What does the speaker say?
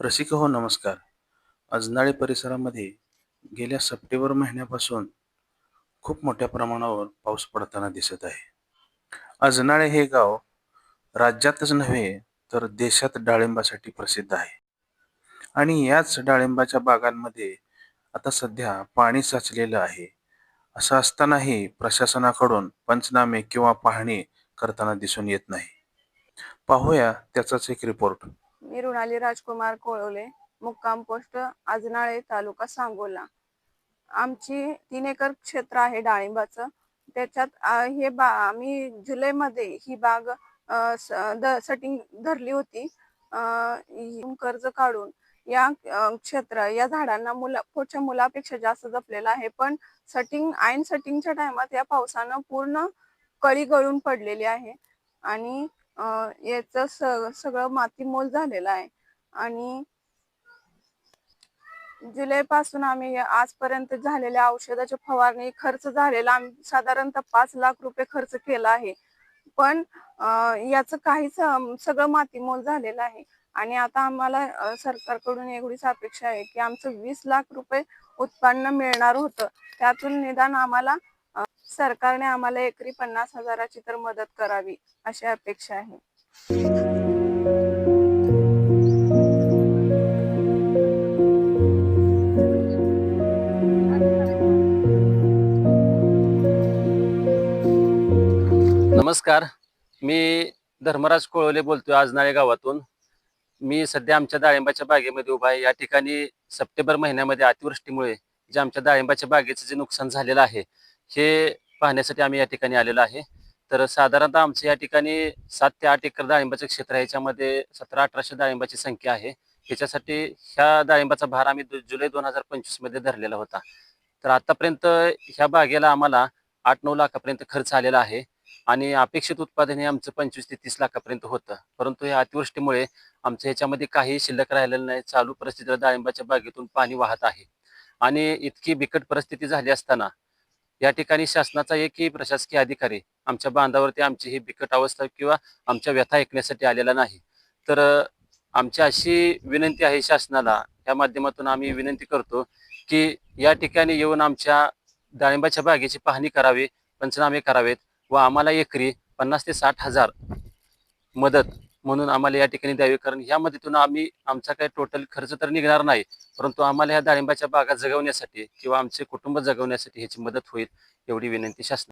रसिक हो नमस्कार. अजनाळे परिसरामध्ये गेल्या सप्टेंबर महिन्यापासून खूप मोठ्या प्रमाणावर पाऊस पडताना दिसत आहे. अजनाळे हे गाव राज्यातच नव्हे तर देशात डाळिंबासाठी प्रसिद्ध आहे. आणि याच डाळिंबाच्या बागांमध्ये आता सध्या पाणी साचलेलं आहे. असं असतानाही प्रशासनाकडून पंचनामे किंवा पाहणी करताना दिसून येत नाही. पाहूया त्याचाच एक रिपोर्ट रुणाली राजकुमार कोळवले. मुक्काम पोस्ट आजनाळे तालुका सांगोला. आमची तीन एकर क्षेत्र आहे डाळिंबाचं. त्याच्यात हे बा आम्ही जुलैमध्ये ही बाग स- द- सटिंग धरली होती. कर्ज काढून या क्षेत्र या झाडांना मुला पुढच्या मुलापेक्षा जास्त जपलेलं आहे. पण सटिंग आयन सटिंगच्या टायमात या पावसानं पूर्ण कळी गळून पडलेली आहे. आणि याच सगळं मातीमोल झालेलं आहे. आणि जुलै पासून आम्ही आजपर्यंत झालेल्या औषधाच्या फवारणी खर्च झालेला आम्ही साधारणतः पाच लाख रुपये खर्च केला आहे. पण याच काहीच सगळं मातीमोल झालेलं आहे. आणि आता आम्हाला सरकारकडून एवढीच अपेक्षा आहे की आमचं वीस लाख रुपये उत्पन्न मिळणार होतं. त्यातून निदान आम्हाला सरकारने आम्हाला एकरी पन्नास हजाराची तर मदत करावी अशी अपेक्षा आहे. नमस्कार. मी धर्मराज कोळवले बोलतोय आजनाळे गावातून. मी सध्या आमच्या डाळिंबाच्या बागेमध्ये उभा आहे. या ठिकाणी सप्टेंबर महिन्यामध्ये अतिवृष्टीमुळे जे आमच्या डाळिंबाच्या बागेचं जे नुकसान झालेलं आहे हे पाहण्यासाठी आम्ही या ठिकाणी आलेलो आहे. तर साधारणतः आमचं या ठिकाणी सात ते आठ एकर डाळिंबाचं क्षेत्र आहे. याच्यामध्ये सतरा अठराशे डाळिंबाची संख्या आहे. ह्याच्यासाठी ह्या डाळिंबाचा भार आम्ही दु- जुलै दोन हजार पंचवीसमध्ये धरलेला होता. तर आतापर्यंत ह्या बागेला आम्हाला आठ नऊ लाखापर्यंत खर्च आलेला आहे. आणि अपेक्षित उत्पादन हे आमचं पंचवीस ते तीस लाखापर्यंत होतं. परंतु या अतिवृष्टीमुळे आमच्या ह्याच्यामध्ये काही शिल्लक राहिलेलं नाही. चालू परिस्थितीला डाळिंबाच्या बागेतून पाणी वाहत आहे. आणि इतकी बिकट परिस्थिती झाली असताना या ठिकाणी शासनाचा एकही प्रशासकीय अधिकारी आमच्या बांधावरती आमची ही बिकट अवस्था किंवा आमच्या व्यथा ऐकण्यासाठी आलेला नाही. तर आमची अशी विनंती आहे शासनाला या माध्यमातून आम्ही विनंती करतो की या ठिकाणी येऊन आमच्या डाळिंबाच्या बागेची पाहणी करावी पंचनामे करावेत व आम्हाला एकरी पन्नास ते साठ हजार मदत म्हणून आम्हाला या ठिकाणी द्यावी. कारण या मदतीतून आम्ही आमचा काही टोटल खर्च तर निघणार नाही परंतु आम्हाला ह्या डाळिंबाच्या बागा जगवण्यासाठी किंवा आमचे कुटुंब जगवण्यासाठी ह्याची मदत होईल एवढी विनंती शासन